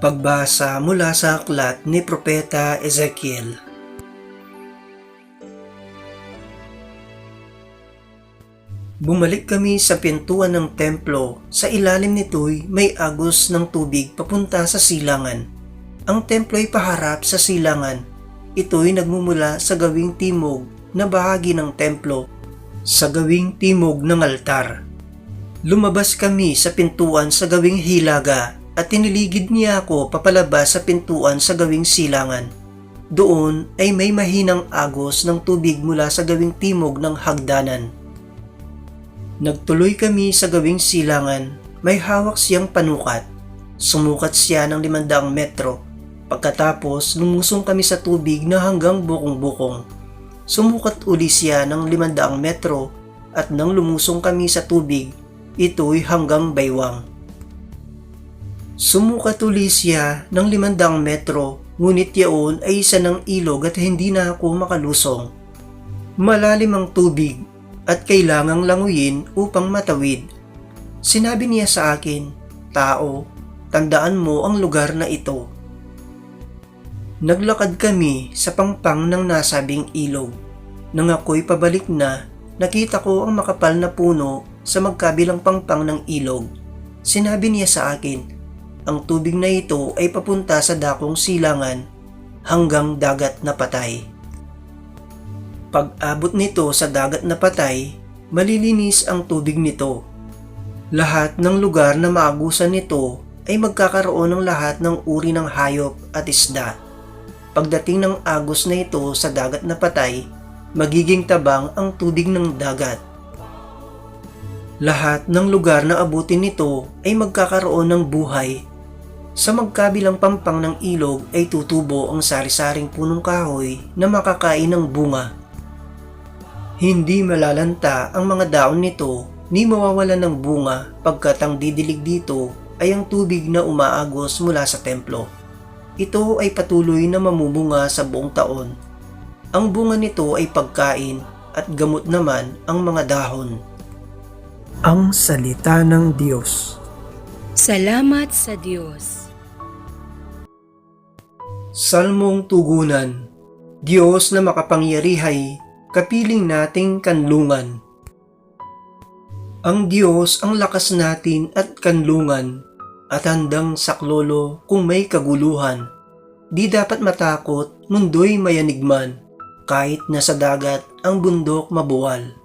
Pagbasa mula sa aklat ni Propeta Ezekiel. Bumalik kami sa pintuan ng templo. Sa ilalim nito'y may agos ng tubig papunta sa silangan. Ang templo ay paharap sa silangan. Ito'y nagmumula sa gawing timog na bahagi ng templo sa gawing timog ng altar. Lumabas kami sa pintuan sa gawing hilaga at tiniligid niya ako papalabas sa pintuan sa gawing silangan. Doon ay may mahinang agos ng tubig mula sa gawing timog ng hagdanan. Nagtuloy kami sa gawing silangan, may hawak siyang panukat. Sumukat siya ng limandaang metro. Pagkatapos, lumusong kami sa tubig na hanggang bukong-bukong. Sumukat uli siya ng limandaang metro at nang lumusong kami sa tubig, ito'y hanggang baywang. Sumukat uli siya ng limandaang metro, ngunit yaon ay isa ng ilog at hindi na ako makalusong. Malalim ang tubig at kailangang languyin upang matawid. Sinabi niya sa akin, Tao, tandaan mo ang lugar na ito. Naglakad kami sa pangpang ng nasabing ilog. Nang ako'y pabalik na, nakita ko ang makapal na puno sa magkabilang pangpang ng ilog. Sinabi niya sa akin, ang tubig na ito ay papunta sa dakong silangan hanggang dagat na patay. Pag-abot nito sa dagat na patay, malilinis ang tubig nito. Lahat ng lugar na maagusan nito ay magkakaroon ng lahat ng uri ng hayop at isda. Pagdating ng agos na ito sa dagat na patay, magiging tabang ang tubig ng dagat. Lahat ng lugar na abutin nito ay magkakaroon ng buhay. Sa magkabilang pampang ng ilog ay tutubo ang sari-saring punong kahoy na makakain ng bunga. Hindi malalanta ang mga daon nito ni mawawala ng bunga pagkat ang didilig dito ay ang tubig na umaagos mula sa templo. Ito ay patuloy na mamumunga sa buong taon. Ang bunga nito ay pagkain at gamot naman ang mga dahon. Ang Salita ng Diyos Salamat sa Diyos. Salmong Tugunan Diyos na makapangyarihay, kapiling nating kanlungan. Ang Diyos ang lakas natin at kanlungan at handang saklolo kung may kaguluhan. Di dapat matakot, mundo'y mayanigman, kahit nasa dagat ang bundok mabuwal.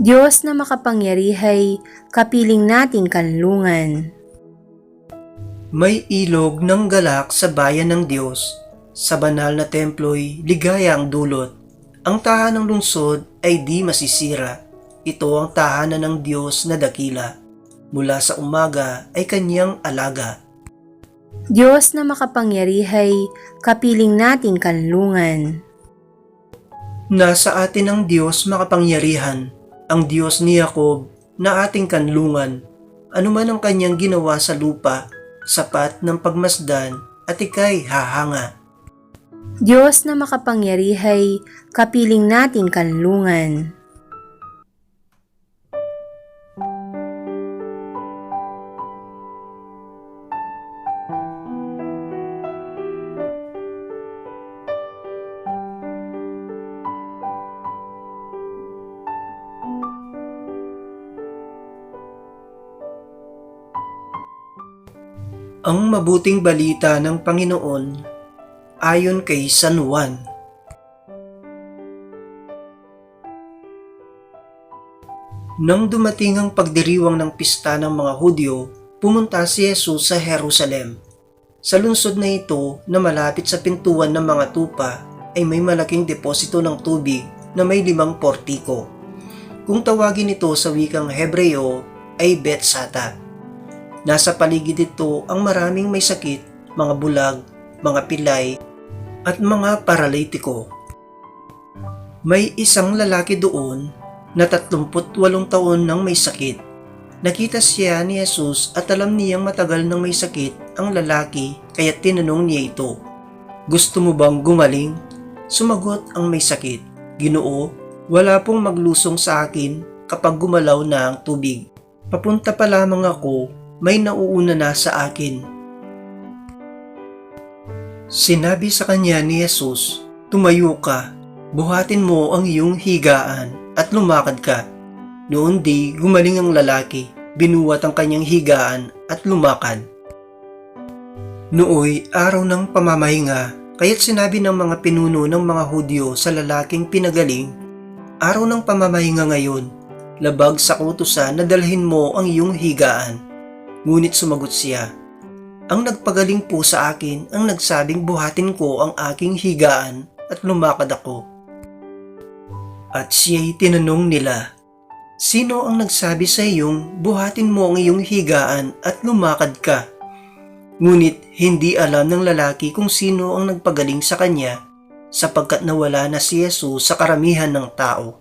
Diyos na makapangyarihay, kapiling nating kanlungan. May ilog ng galak sa bayan ng Diyos. Sa banal na templo'y ligaya ang dulot. Ang tahanan ng lungsod ay di masisira. Ito ang tahanan ng Diyos na dakila. Mula sa umaga ay kanyang alaga. Diyos na makapangyarihay, kapiling nating kanlungan. Nasa atin ang Diyos makapangyarihan, ang Diyos ni Jacob na ating kanlungan. Ano man ang kanyang ginawa sa lupa, sapat ng pagmasdan at ikay hahanga. Diyos na makapangyarihay, kapiling nating kanlungan. Ang mabuting balita ng Panginoon ayon kay San Juan. Nang dumating ang pagdiriwang ng pista ng mga Hudyo, pumunta si Jesus sa Jerusalem. Sa lungsod na ito na malapit sa pintuan ng mga tupa ay may malaking deposito ng tubig na may limang portiko. Kung tawagin ito sa wikang Hebreo ay Betsata. Nasa paligid ito ang maraming may sakit, mga bulag, mga pilay, at mga paralitiko. May isang lalaki doon na 38 taon nang may sakit. Nakita siya ni Jesus at alam niyang matagal nang may sakit ang lalaki kaya tinanong niya ito. Gusto mo bang gumaling? Sumagot ang may sakit. Ginoo, wala pong maglusong sa akin kapag gumalaw na ang tubig. Papunta pa lamang ako, may nauuna na sa akin. Sinabi sa kanya ni Jesus, Tumayo ka, buhatin mo ang iyong higaan at lumakad ka. Noon di gumaling ang lalaki, binuwat ang kanyang higaan at lumakad. Nooy araw ng pamamahinga, kaya't sinabi ng mga pinuno ng mga Hudyo sa lalaking pinagaling, Araw ng pamamahinga ngayon, labag sa kutusan na dalhin mo ang iyong higaan. Ngunit sumagot siya, Ang nagpagaling po sa akin ang nagsabing buhatin ko ang aking higaan at lumakad ako. At siya'y tinanong nila, Sino ang nagsabi sa iyong buhatin mo ang iyong higaan at lumakad ka? Ngunit hindi alam ng lalaki kung sino ang nagpagaling sa kanya sapagkat nawala na si Jesus sa karamihan ng tao.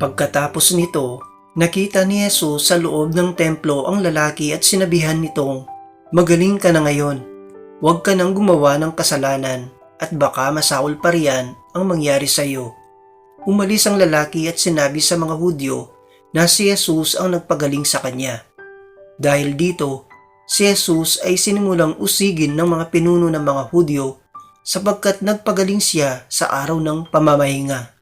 Pagkatapos nito, nakita ni Jesus sa loob ng templo ang lalaki at sinabihan nitong, Magaling ka na ngayon, huwag ka nang gumawa ng kasalanan at baka masaol pa riyan ang mangyari sa iyo. Umalis ang lalaki at sinabi sa mga Hudyo na si Jesus ang nagpagaling sa kanya. Dahil dito, si Jesus ay sinimulang usigin ng mga pinuno ng mga Hudyo sapagkat nagpagaling siya sa araw ng pamamahinga.